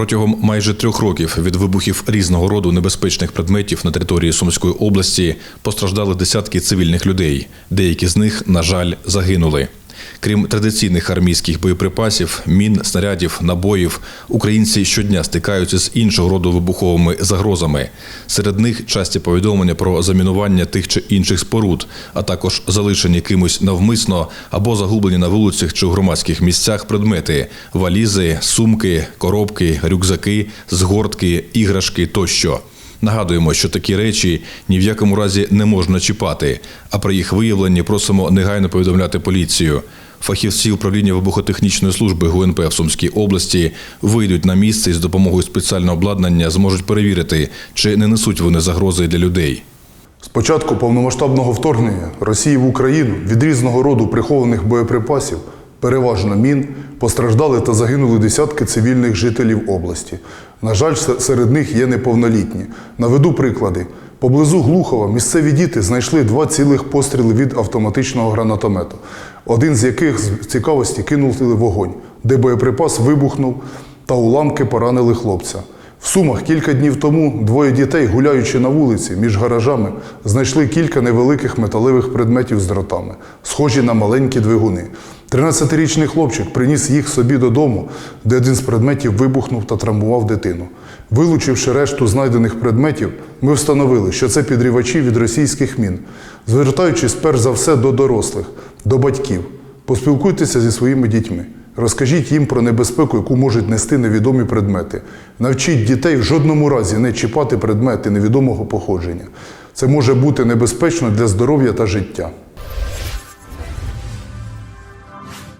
Протягом майже трьох років від вибухів різного роду небезпечних предметів на території Сумської області постраждали десятки цивільних людей. Деякі з них, на жаль, загинули. Крім традиційних армійських боєприпасів, мін, снарядів, набоїв, українці щодня стикаються з іншого роду вибуховими загрозами. Серед них часті повідомлення про замінування тих чи інших споруд, а також залишені кимось навмисно або загублені на вулицях чи у громадських місцях предмети: валізи, сумки, коробки, рюкзаки, згортки, іграшки тощо. Нагадуємо, що такі речі ні в якому разі не можна чіпати, а при їх виявленні просимо негайно повідомляти поліцію. Фахівці управління вибухотехнічної служби ГУНП в Сумській області вийдуть на місце і з допомогою спеціального обладнання зможуть перевірити, чи не несуть вони загрози для людей. З початку повномасштабного вторгнення Росії в Україну від різного роду прихованих боєприпасів, переважно мін, постраждали та загинули десятки цивільних жителів області. На жаль, серед них є неповнолітні. Наведу приклади. Поблизу Глухова місцеві діти знайшли два цілих постріли від автоматичного гранатомета, один з яких з цікавості кинули вогонь, де боєприпас вибухнув та уламки поранили хлопця. В Сумах кілька днів тому двоє дітей, гуляючи на вулиці між гаражами, знайшли кілька невеликих металевих предметів з дротами, схожі на маленькі двигуни. 13-річний хлопчик приніс їх собі додому, де один з предметів вибухнув та травмував дитину. Вилучивши решту знайдених предметів, ми встановили, що це підрівачі від російських мін, звертаючись перш за все до дорослих, до батьків. Поспілкуйтеся зі своїми дітьми. Розкажіть їм про небезпеку, яку можуть нести невідомі предмети. Навчіть дітей в жодному разі не чіпати предмети невідомого походження. Це може бути небезпечно для здоров'я та життя.